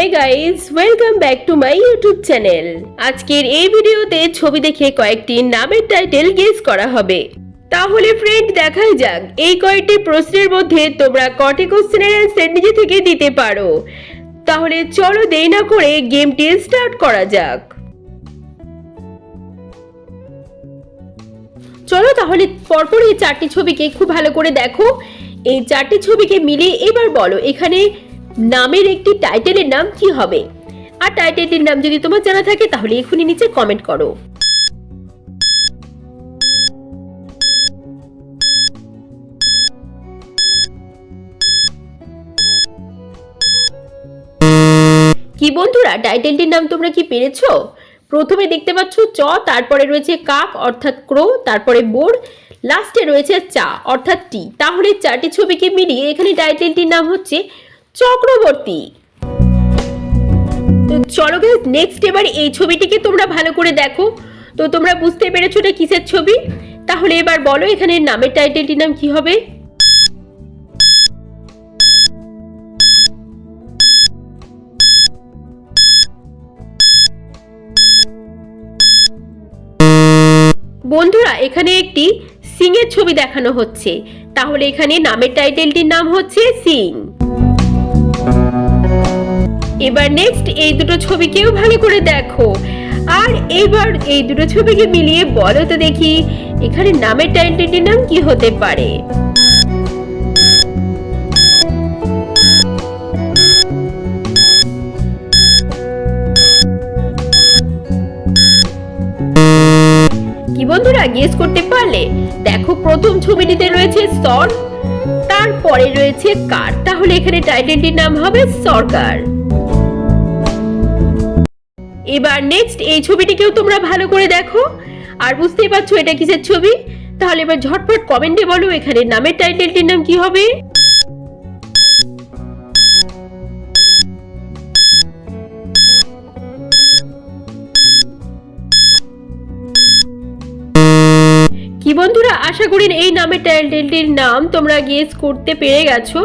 Hey welcome back to my YouTube channel আজকের এই ভিডিওতে ছবি দেখে কয়েকটি নামের টাইটেল করা হবে। তাহলে ফ্রেন্ড দেখাই যাক, এই কয়েকটি প্রশ্নের মধ্যে তোমরা কটি কোশ্চেনের থেকে দিতে পারো। তাহলে চলো দেরি না করে গেমটি স্টার্ট করা যাক। চলো তাহলে পরপর এই চারটি ছবিকে খুব ভালো করে দেখো। এই চারটি ছবিকে মিলিয়ে এবার বলো, এখানে নামের একটি টাইটেলের নাম কি হবে? আর টাইটেলটির নাম যদি তোমার জানা থাকে, তাহলে এখনই নিচে কমেন্ট করো। কি বন্ধুরা, টাইটেলটির নাম তোমরা কি পেরেছ? প্রথমে দেখতে পাচ্ছ চ, তারপরে রয়েছে কাক, অর্থাৎ ক্রো, তারপরে বোর, লাস্টে রয়েছে চা, অর্থাৎ টি। তাহলে চারটি ছবিকে মিলিয়ে এখানে টাইটেলটির নাম হচ্ছে চক্রবর্তী। তো চলো নেক্সট এবার এই ছবিটিকে তোমরা ভালো করে দেখো। তো তোমরা বুঝতে পেরেছ এটা কিসের ছবি? তাহলে এবার বলো, এখানে নামের টাইটেলটির নাম কি হবে? বন্ধুরা, এখানে একটি সিং এর ছবি দেখানো হচ্ছে। তাহলে এখানে নামের টাইটেলটির নাম হচ্ছে সিং। এবার নেক্সট এই দুটো ছবিকেও ভালো করে দেখো। আর এবার এই দুটো ছবিকে মিলিয়ে বলো তো দেখি, এখানে নামের টাইটেলটির নাম কি হতে পারে? কি বন্ধুরা গেস করতে পারলে? দেখো, প্রথম ছবিটিতে রয়েছে সর তারপরে রয়েছে কার? তাহলে এখানে টাইটেলটির নাম হবে সরকার। এবার নেক্সট এই ছবিটিকেও তোমরা ভালো করে দেখো। আর বুঝতেই পারছ এটা কিসের ছবি? তাহলে এবার ঝটপট কমেন্টে বলো এখানে নামের টাইটেলটির নাম কি হবে? কি বন্ধুরা, আশা করি এই নামের টাইটেলটির নাম তোমরা গেস করতে পেরে গেছো।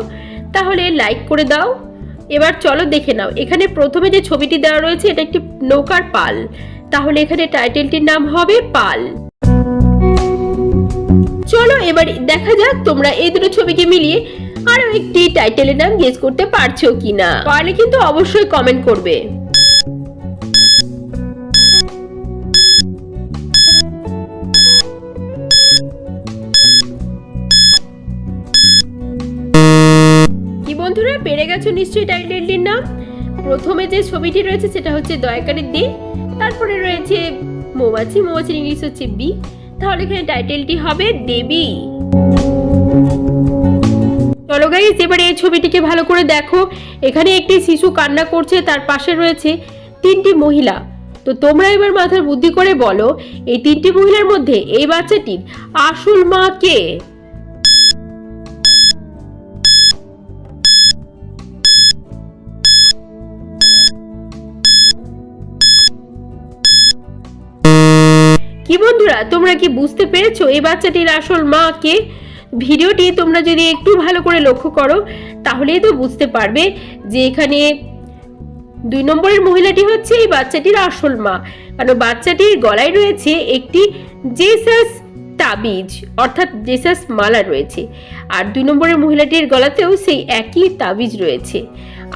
তাহলে লাইক করে দাও। এবার চলো দেখে নাও। এখানে প্রথমে যে ছবিটি দেওয়া রয়েছে, এটা একটি নৌকার পাল। তাহলে এখানে টাইটেলটির নাম হবে পাল। চলো এবার দেখা যাক তোমরা এই দুটো ছবিকে মিলিয়ে আরও একটি টাইটেলের নাম গেস করতে পারছ কিনা। পারলে কিন্তু অবশ্যই কমেন্ট করবে। পেরে গেছো নিশ্চয়ই টাইটেলটির নাম? প্রথমে যে ছবিটি রয়েছে সেটা হচ্ছে দয়াকারের দে, তারপরে রয়েছে মৌমাছি মৌমাছির ইংলিশ হচ্ছে বি। তাহলে এখানে টাইটেলটি হবে দেবী। চলো গাইস এবারে এই ছবিটিকে ভালো করে দেখো। এখানে একটি শিশু কান্না করছে, তার পাশে রয়েছে তিনটি মহিলা। তো তোমরা এবার মাথার বুদ্ধি করে বলো, এই তিনটি মহিলার মধ্যে এই বাচ্চাটির আসল মা কে? কি বন্ধুরা, তোমরা কি বুঝতে পেরেছ? এই বাচ্চাটির আসল মা কে? ভিডিওটি তোমরা যদি একটু ভালো করে লক্ষ্য করো, তাহলেই তো বুঝতে পারবে যে এখানে দুই নম্বরের মহিলাটি হচ্ছে এই বাচ্চাটির আসল মা। কারণ বাচ্চাটির গলায় রয়েছে একটি জেসাস তাবিজ, অর্থাৎ জেসাস মালা রয়েছে। আর দুই নম্বরের মহিলাটির গলাতেও সেই একই তাবিজ রয়েছে।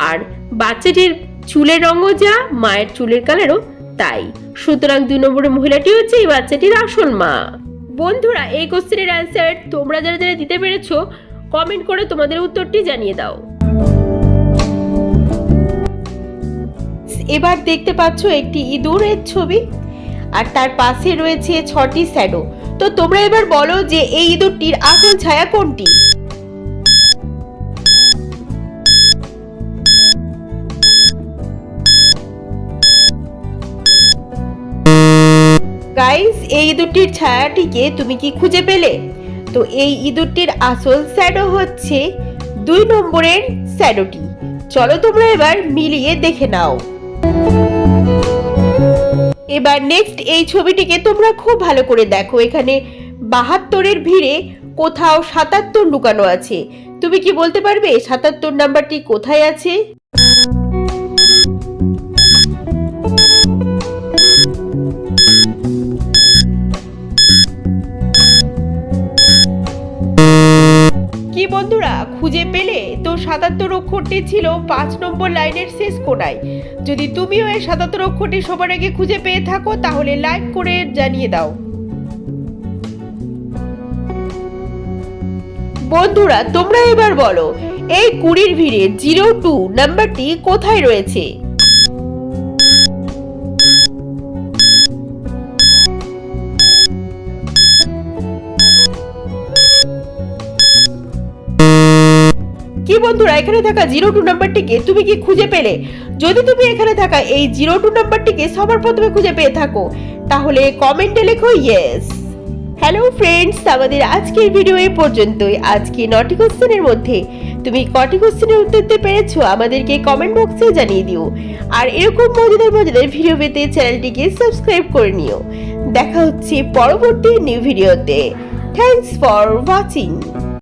আর বাচ্চাটির চুলের রঙও যা, মায়ের চুলের কালারও তাই। সুতরাং দুই নম্বরের মহিলাটি হচ্ছে এই বাচ্চাটির আসল মা। বন্ধুরা, এই কোশ্চেনের অ্যান্সার তোমরা যারা যারা দিতে পেরেছ কমেন্ট করে তোমাদের উত্তরটি জানিয়ে দাও। এবার দেখতে পাচ্ছ একটি ইঁদুরের ছবি, আর তার পাশে রয়েছে ছটি শ্যাডো। তো তোমরা এবার বলো যে এই ইঁদুরটির আসল ছায়া কোনটি? গাইস এই ইঁদুরটির ছায়াটিকে তুমি কি খুঁজে পেলে? তো এই ইঁদুরটির আসল শ্যাডো হচ্ছে দুই নম্বরের শ্যাডোটি চলো তোমরা এবার মিলিয়ে দেখে নাও। এবার নেক্সট এই ছবিটিকে তোমরা খুব ভালো করে দেখো। এখানে বাহাত্তরের ভিড়ে কোথাও সাতাত্তর লুকানো আছে। তুমি কি বলতে পারবে? সাতাত্তর নাম্বারটি কোথায় আছে? বন্ধুরা, খুঁজে পেলে তো সাতাত্তর অক্ষরটি ছিল পাঁচ নম্বর লাইনের শেষ কোনায়। যদি তুমিও এই সাতাত্তর অক্ষরটি সবার আগে খুঁজে পেয়ে থাকো, তাহলে লাইক করে জানিয়ে দাও। বন্ধুরা, তোমরা এবার বলো, এই কুড়ির ভিড়ে জিরো টু নাম্বারটি কোথায় রয়েছে? বন্ধুরা, এখানে থাকা জিরো টু নাম্বারটিকে তুমি কি খুঁজে পেলে? যদি তুমি এখানে থাকা এই জিরো টু নাম্বারটিকে সবার প্রথমে খুঁজে পেয়ে থাকো, তাহলে কমেন্টে লেখো ইয়েস হ্যালো ফ্রেন্ডস আমাদের আজকের ভিডিও এই পর্যন্তই। আজকে নটি কোশ্চেনের মধ্যে তুমি কটি কোশ্চেনের উত্তর দিতে পেরেছ, আমাদেরকে কমেন্ট বক্সে জানিয়ে দিও। আর এরকম মজাদার মজাদার ভিডিও পেতে চ্যানেলটিকে সাবস্ক্রাইব করে নিও। দেখা হচ্ছে পরবর্তী নিউ ভিডিওতে থ্যাঙ্কস ফর ওয়াচিং